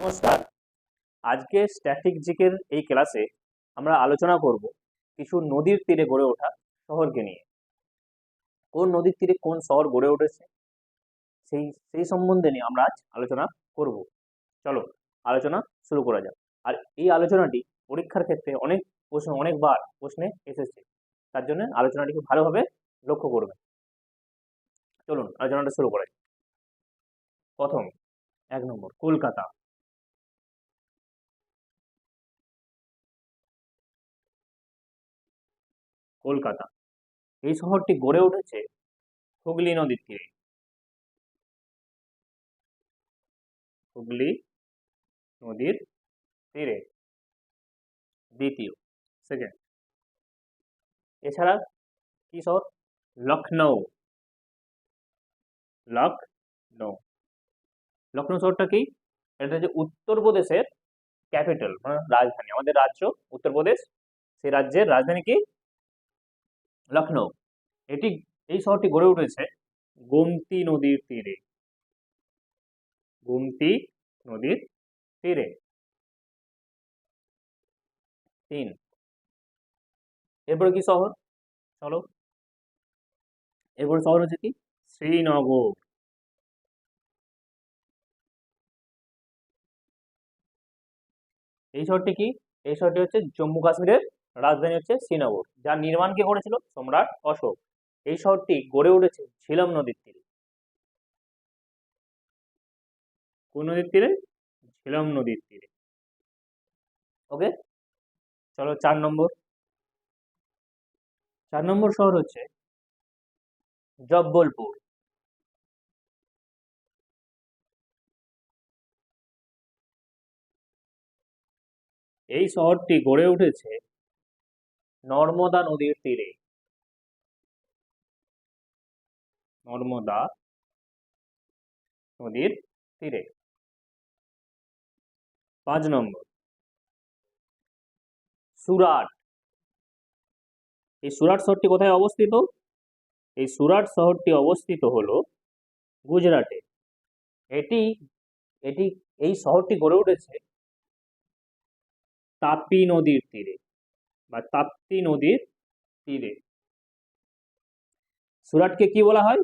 নমস্কার। আজকে স্ট্যাটিক জিকের এই ক্লাসে আমরা আলোচনা করব কিছু নদীর তীরে গড়ে ওঠা শহরকে নিয়ে। কোন নদীর তীরে কোন শহর গড়ে উঠেছে? সেই সেই সম্বন্ধে নিয়ে আমরা আজ আলোচনা করব। চলো, আলোচনা শুরু করা যাক। আর এই আলোচনাটি পরীক্ষার ক্ষেত্রে অনেক প্রশ্ন, অনেকবার প্রশ্নে এসেছে। তার জন্য আলোচনাটিকে ভালোভাবে লক্ষ্য করবে। চলুন, আলোচনাটা শুরু করা যাক। প্রথম, এক নম্বর, কলকাতা। কলকাতা। এই শহরটি গড়ে উঠেছে হুগলি নদীর তীরে। হুগলি নদীর তীরে। দ্বিতীয় সেকেন্ড এছাড়া কি শহর? লখনৌ লখনৌ লখনৌ শহরটা কি? এটা হচ্ছে উত্তরপ্রদেশের ক্যাপিটাল মানে রাজধানী। আমাদের রাজ্য উত্তরপ্রদেশ সেই রাজ্যের রাজধানী কি? লখনৌ এটি, এই শহরটি গড়ে উঠেছে গোমতি নদীর তীরে। গোমতি নদীর তীরে। তিন। এরপরে কি শহর? চলো। এরপরে শহর হচ্ছে কি? শ্রীনগর। এই শহরটি কি? এই শহরটি হচ্ছে জম্মু কাশ্মীরের রাজধানী হচ্ছে শ্রীনগর, যার নির্মাণ কে করেছিল সম্রাট অশোক। এই শহরটি গড়ে উঠেছে ঝিলম নদীর তীরে। কোন নদীর তীরে? ঝিলম নদীর তীরে। ওকে, চলো চার নম্বর। চার নম্বর শহর হচ্ছে জব্বলপুর। এই শহরটি গড়ে উঠেছে নর্মদা নদীর তীরে। নর্মদা নদীর তীরে। পাঁচ নম্বর। সুরাট। এই সুরাট শহরটি কোথায় অবস্থিত? এই সুরাট শহরটি অবস্থিত হলো গুজরাটে। এটি এটি, এই শহরটি গড়ে উঠেছে তাপি নদীর তীরে। বা তাপ্তি নদীর তীরে। সুরাটকে কি বলা হয়?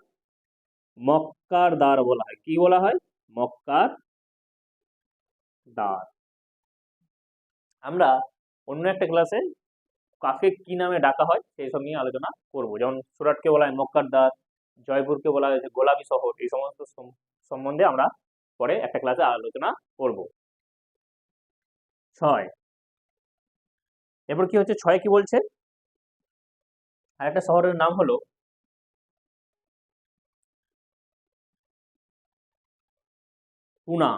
মক্কার দ্বার বলা হয়। কি বলা হয়? মক্কার দ্বার। আমরা অন্য একটা ক্লাসে কাকে কি নামে ডাকা হয় সেই সব নিয়ে আলোচনা করব। যেমন সুরাটকে বলা হয় মক্কার দ্বার, জয়পুরকে বলা হয়েছে গোলাপি শহর, এই সমস্ত সম্বন্ধে আমরা পরে একটা ক্লাসে আলোচনা করব। ছয় এরপর কি হচ্ছে? ছয় কি বলছে? আর একটা শহরের নাম হলো পুনা।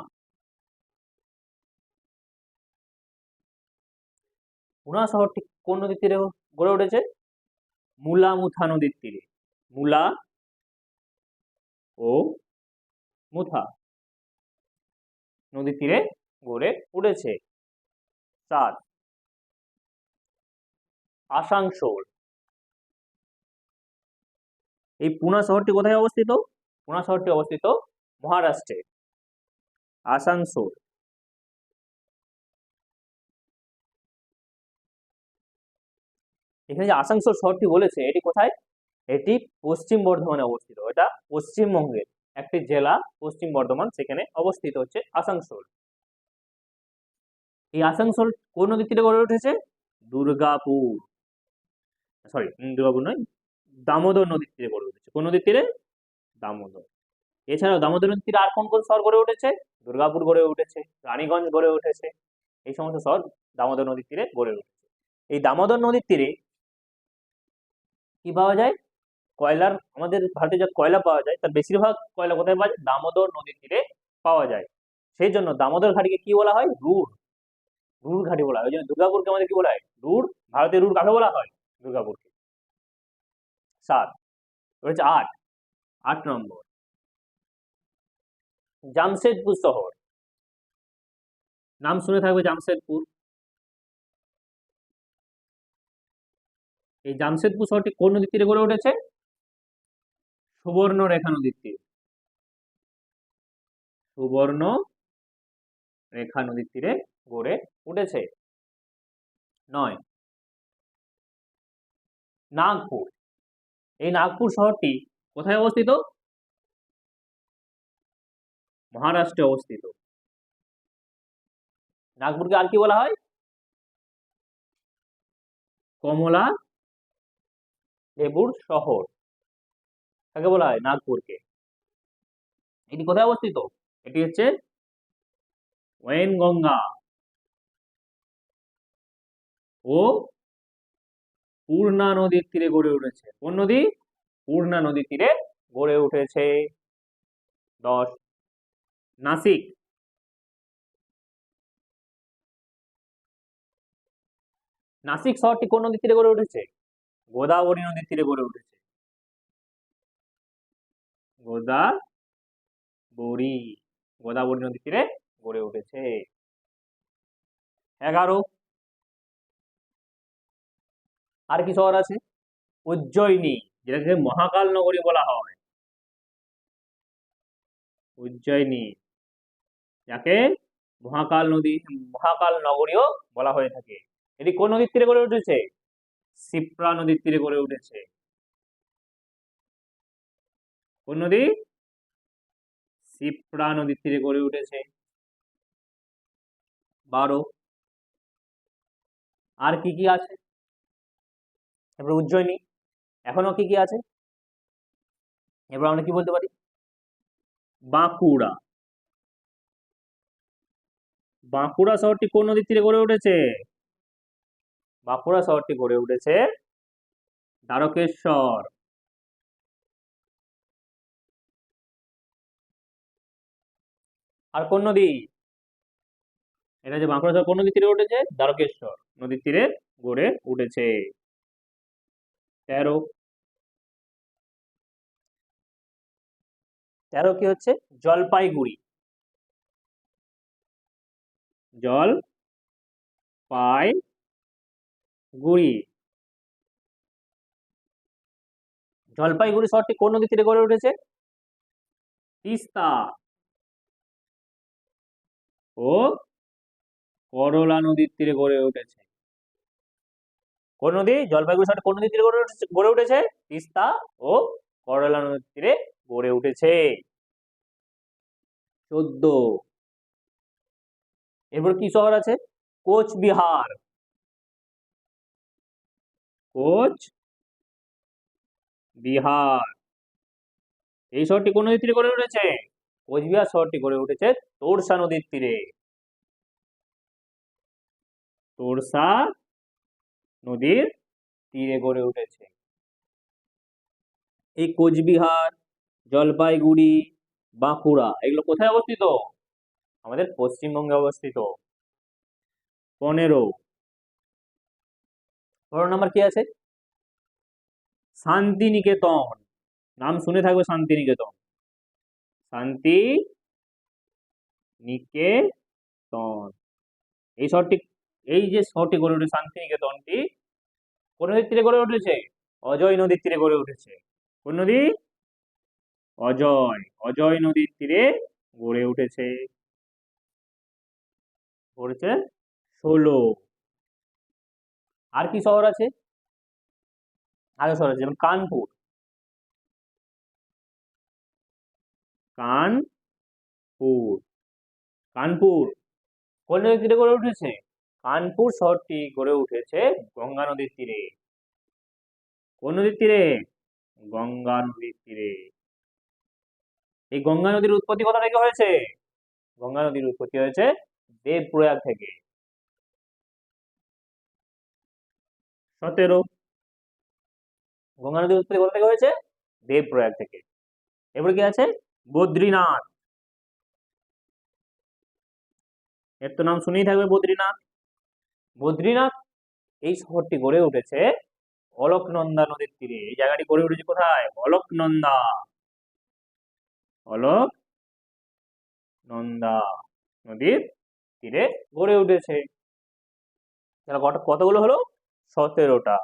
পুনা শহরটি কোন নদীর তীরে গড়ে উঠেছে? মুলা মুথা নদীর তীরে। মুলা ও মুথা নদীর তীরে গড়ে উঠেছে। সাত আসানসোল। এই পুনা শহরটি কোথায় অবস্থিত? পুনা শহরটি অবস্থিত মহারাষ্ট্রে। আসানসোল। এখানে যে আসানসোল শহরটি বলেছে, এটি কোথায়? এটি পশ্চিম বর্ধমানে অবস্থিত। এটা পশ্চিমবঙ্গের একটি জেলা, পশ্চিম বর্ধমান, সেখানে অবস্থিত হচ্ছে আসানসোল। এই আসানসোল কোন নদীর তীরে গড়ে উঠেছে? দুর্গাপুর। সরি দুর্গাপুর নয়, দামোদর নদীর তীরে গড়ে উঠেছে। কোন নদীর তীরে? দামোদর। এছাড়াও দামোদর নদীর তীরে আর কোন কোন শহর গড়ে উঠেছে? দুর্গাপুর গড়ে উঠেছে, রানীগঞ্জ গড়ে উঠেছে, এই সমস্ত শহর দামোদর নদীর তীরে গড়ে উঠেছে। এই দামোদর নদীর তীরে কি পাওয়া যায়? কয়লার, আমাদের ভারতে যা কয়লা পাওয়া যায়, তার বেশিরভাগ কয়লা কোথায় পাওয়া যায়? দামোদর নদীর তীরে পাওয়া যায়। সেই জন্য দামোদর ঘাটিকে কি বলা হয়? রুড়। রুড় ঘাটি বলা হয়। ওই জন্য দুর্গাপুরকে আমাদের কি বলা হয়? রুড়। ভারতের রুড় কাকে বলা হয়? দুর্গাপুরকে। সাত। রয়েছে আট। আট নম্বর। জামশেদপুর শহর। নাম শুনে থাকবে জামশেদপুর। এই জামশেদপুর শহরটি কোন নদীর তীরে গড়ে উঠেছে? সুবর্ণ রেখা নদীর তীরে। সুবর্ণ রেখা নদীর তীরে গড়ে উঠেছে। নয়। নাগপুর। এই নাগপুর শহরটি কোথায় অবস্থিত? মহারাষ্ট্রে অবস্থিত। নাগপুরকে আর কি বলা হয়? কমলা লেবুর শহর। কাকে বলা হয়? নাগপুরকে। এটি কোথায় অবস্থিত? এটি হচ্ছে ওয়েনগঙ্গা ও পূর্ণা নদীর তীরে গড়ে উঠেছে। কোন নদী? পূর্ণা নদীর তীরে গড়ে উঠেছে। দশ। নাসিক। নাসিক শহরটি কোন নদীর তীরে গড়ে উঠেছে? গোদাবরী নদীর তীরে গড়ে উঠেছে। গোদাবরী। গোদাবরী নদীর তীরে গড়ে উঠেছে। এগারো। আর কি শহর আছে? উজ্জয়িনী, যেটাকে মহাকাল নগরী বলা হয়। উজ্জয়িনী, যাকে মহাকাল নদী, মহাকাল নগরীও বলা হয়ে থাকে। এটি কোন নদীর তীরে গড়ে উঠেছে? সিপ্রা নদীর তীরে গড়ে উঠেছে। কোন নদী? সিপ্রা নদীর তীরে গড়ে উঠেছে। বারো। আর কি কি আছে? এবার উজ্জয়িনী। এখনও কি কি আছে? এবার আমরা কি বলতে পারি? বাঁকুড়া। বাঁকুড়া শহরটি কোন নদীর তীরে গড়ে উঠেছে? বাঁকুড়া শহরটি গড়ে উঠেছে দ্বারকেশ্বর। আর কোন নদী? এটা যে বাঁকুড়া শহর কোন নদীর তীরে উঠেছে? দ্বারকেশ্বর। নদীর তীরে গড়ে উঠেছে। তেরো। তেরো কি হচ্ছে? জলপাইগুড়ি। জল পাই গুড়ি জলপাইগুড়ি শহরটি কোন নদীর তীরে গড়ে উঠেছে? তিস্তা। ও, করলা নদীর তীরে গড়ে উঠেছে। কোন নদী? জলপাইগুড়ি শহরটি কোন নদীর তীরে গড়ে উঠেছে? তিস্তা ও করলা নদীর তীরে গড়ে উঠেছে। চোদ্দ। এরপর কি শহর আছে? কোচবিহার। কোচ বিহার এই শহরটি কোন নদীর তীরে গড়ে উঠেছে? কোচবিহার শহরটি গড়ে উঠেছে তোরসা নদীর তীরে। তোরসা নদীর তীরে গড়ে উঠেছে। এই কোচবিহার, জলপাইগুড়ি, বাঁকুড়া এগুলো কোথায় অবস্থিত? আমাদের পশ্চিমবঙ্গে অবস্থিত। পনেরো। পনেরো নাম্বার কি আছে? শান্তিনিকেতন। নাম শুনে থাকবে শান্তিনিকেতন। শান্তি নিকেতন এই শহরটি এই যে শহরটি গড়ে উঠেছে শান্তিনিকেতনটি কোন নদীর তীরে গড়ে উঠেছে? অজয় নদীর তীরে গড়ে উঠেছে। কোন নদী? অজয়। অজয় নদীর তীরে গড়ে উঠেছে। গড়েছে ষোলো। আর কি শহর আছে? আরও শহর আছে, যেমন কানপুর। কানপুর। কানপুর। কোন নদীর তীরে গড়ে উঠেছে? কানপুর শহরটি গড়ে উঠেছে গঙ্গা নদীর তীরে। কোন নদীর তীরে? গঙ্গা নদীর তীরে। এই গঙ্গা নদীর উৎপত্তি কোথা থেকে হয়েছে? গঙ্গা নদীর উৎপত্তি হয়েছে দেবপ্রয়াগ থেকে। সতেরো। গঙ্গা নদীর উৎপত্তি কোথা থেকে হয়েছে? দেবপ্রয়াগ থেকে। এবার কি আছে? বদ্রীনাথ। এর তো নাম শুনেই থাকবে বদ্রীনাথ। বদ্রীনাথ, এই শহরটি গড়ে উঠেছে অলকনন্দা নদীর তীরে। এই জায়গাটি গড়ে উঠেছে কোথায়? অলকনন্দা। অলক নন্দা নদীর তীরে গড়ে উঠেছে। তাহলে কতগুলো হলো? সতেরোটা।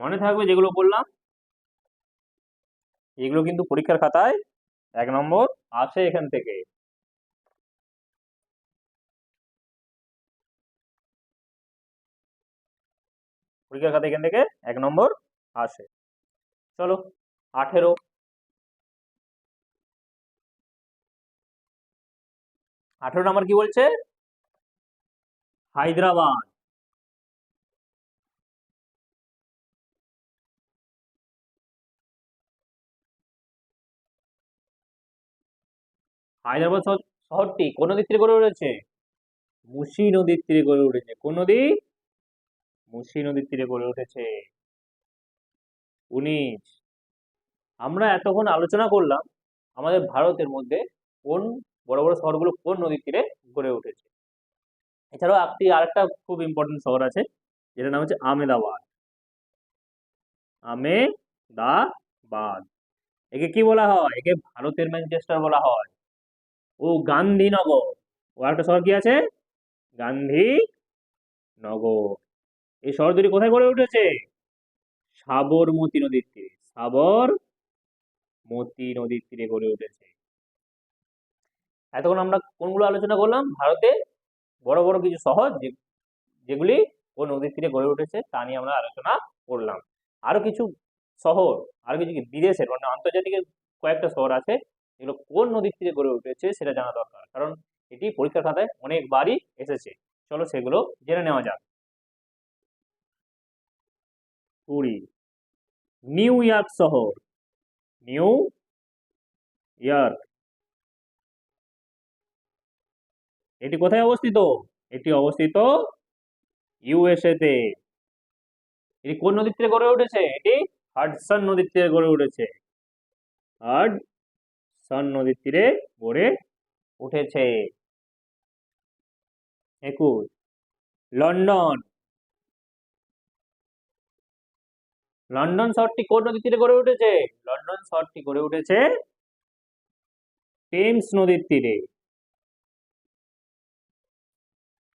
মনে থাকবে যেগুলো বললাম? এগুলো কিন্তু পরীক্ষার খাতায় এক নম্বর আসে এখান থেকে। পরীক্ষার খাতা এখান থেকে এক নম্বর আসে। চলো, আঠেরো। আঠেরো নম্বর কি বলছে? হায়দ্রাবাদ। হায়দ্রাবাদ শহরটি কোন নদীর তীরে গড়ে উঠেছে? মুসি নদীর তীরে গড়ে উঠেছে। কোন নদী? মুসি নদীর তীরে গড়ে উঠেছে। উনিশ। আমরা এতক্ষণ আলোচনা করলাম আমাদের ভারতের মধ্যে কোন বড় বড় শহরগুলো কোন নদীর তীরে গড়ে উঠেছে। এছাড়াও একটি আরেকটা খুব ইম্পর্টেন্ট শহর আছে, যেটার নাম হচ্ছে আমেদাবাদ আমেদাবাদ একে কি বলা হয়? একে ভারতের ম্যানচেস্টার বলা হয়। ও গান্ধীনগর। ও একটা শহর কি আছে? গান্ধীনগর। এই শহর দুটি কোথায় গড়ে উঠেছে? সাবরমতী নদীর তীরে। সাবরমতী নদীর তীরে গড়ে উঠেছে। এতক্ষণ আমরা কোনগুলো আলোচনা করলাম? ভারতে বড় বড় কিছু শহর যেগুলি ও নদীর তীরে গড়ে উঠেছে, তা নিয়ে আমরা আলোচনা করলাম। আরও কিছু শহর, আরও কিছু বিদেশের মানে আন্তর্জাতিক কয়েকটা শহর আছে এগুলো কোন নদীর তীরে গড়ে উঠেছে সেটা জানা দরকার। কারণ এটি পরীক্ষার খাতায় অনেকবারই এসেছে। চলো সেগুলো জেনে নেওয়া যাক। কুড়ি। নিউ ইয়র্ক শহর। New York. এটি কোথায় অবস্থিত? এটি অবস্থিত ইউএসএ তে এটি কোন নদীর তীরে গড়ে উঠেছে? এটি হাডসন নদীর তীরে গড়ে উঠেছে। হাডসন নদীর তীরে গড়ে উঠেছে। একুশ। লন্ডন। লন্ডন শহরটি কোন নদীর তীরে গড়ে উঠেছে? লন্ডন শহরটি গড়ে উঠেছে টেমস নদীর তীরে।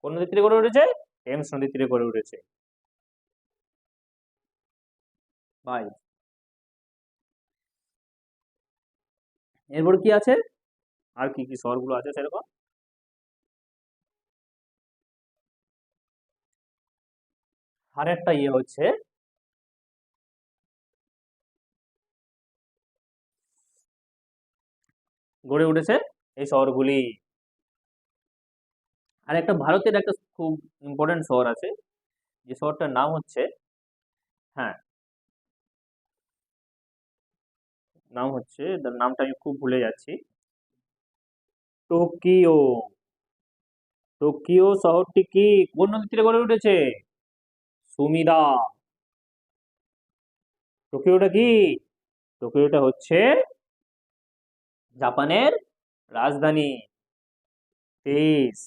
কোন নদীর তীরে গড়ে উঠেছে? টেমস নদীর তীরে গড়ে উঠেছে। বাই এরপর কি আছে? আর কি কি শহরগুলো আছে সেরকম? আর একটা ইয়ে হচ্ছে গড়ে উঠেছে এই শহরগুলি। আর একটা ভারতের একটা খুব ইম্পর্টেন্ট শহর আছে, যে শহরটার নাম হচ্ছে হ্যাঁ নাম হচ্ছে নামটা আমি খুব ভুলে যাচ্ছি। টোকিও। টোকিও শহরটি কি কোন নদীর তীরে গড়ে উঠেছে? সুমিদা টোকিওটা কি? টোকিওটা হচ্ছে জাপানের রাজধানী। তেইশ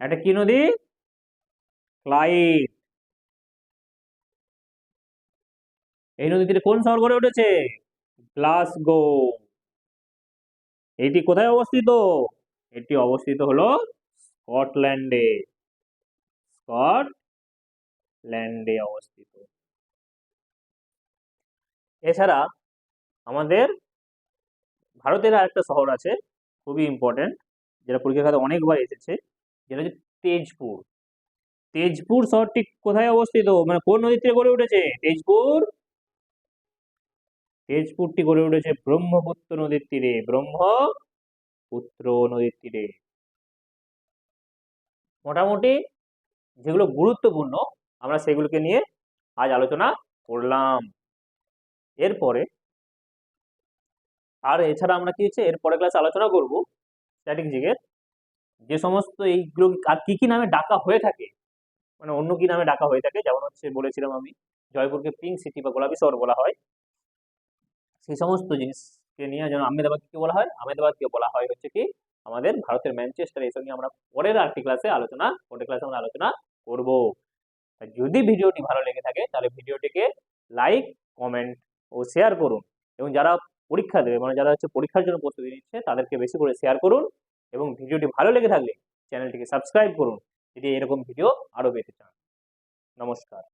এটা কি নদী? ক্লাইড এই নদী তীরে কোন শহর গড়ে উঠেছে? গ্লাসগো। এটি কোথায় অবস্থিত? এটি অবস্থিত হলো স্কটল্যান্ডে। স্কটল্যান্ডে অবস্থিত। এছাড়া আমাদের ভারতের আরেকটা শহর আছে, খুবই ইম্পর্টেন্ট যেটা পরীক্ষা খাতে অনেকবার এসেছে, যেটা হচ্ছে তেজপুর। তেজপুর শহরটি কোথায় অবস্থিত? মানে কোন নদীতে গড়ে উঠেছে? তেজপুর তেজপুরটি গড়ে উঠেছে ব্রহ্মপুত্র নদীর তীরে। ব্রহ্মপুত্র নদীর তীরে। মোটামুটি যেগুলো গুরুত্বপূর্ণ, আমরা সেগুলোকে নিয়ে আজ আলোচনা করলাম। এরপরে, আর এছাড়া আমরা কি হচ্ছে, এর পরে ক্লাসে আলোচনা করব স্ট্যাটিক জিগের যে সমস্ত এইগুলো আর কি কি নামে ডাকা হয়ে থাকে মানে অন্য কি নামে ডাকা হয়ে থাকে, যেমন হচ্ছে বলেছিলাম আমি, জয়পুরকে পিঙ্ক সিটি বা গোলাপি শহর বলা হয়। সেই সমস্ত জিনিসকে নিয়ে যেন আহমেদাবাদকে বলা হয়। আহমেদাবাদকে বলা হয় হচ্ছে কি, আমাদের ভারতের ম্যানচেস্টার এইসব নিয়ে আমরা পরের আরেকটি ক্লাসে আলোচনা, পরের ক্লাসে আমরা আলোচনা করব। যদি ভিডিওটি ভালো লেগে থাকে, তাহলে ভিডিওটিকে লাইক কমেন্ট ও শেয়ার করুন। এবং যারা পরীক্ষা দেবে মানে যারা হচ্ছে পরীক্ষার জন্য প্রস্তুতি নিচ্ছে, তাদেরকে বেশি করে শেয়ার করুন। এবং ভিডিওটি ভালো লেগে থাকলে চ্যানেলটিকে সাবস্ক্রাইব করুন। যদি এরকম ভিডিও আরও পেতে চান। নমস্কার।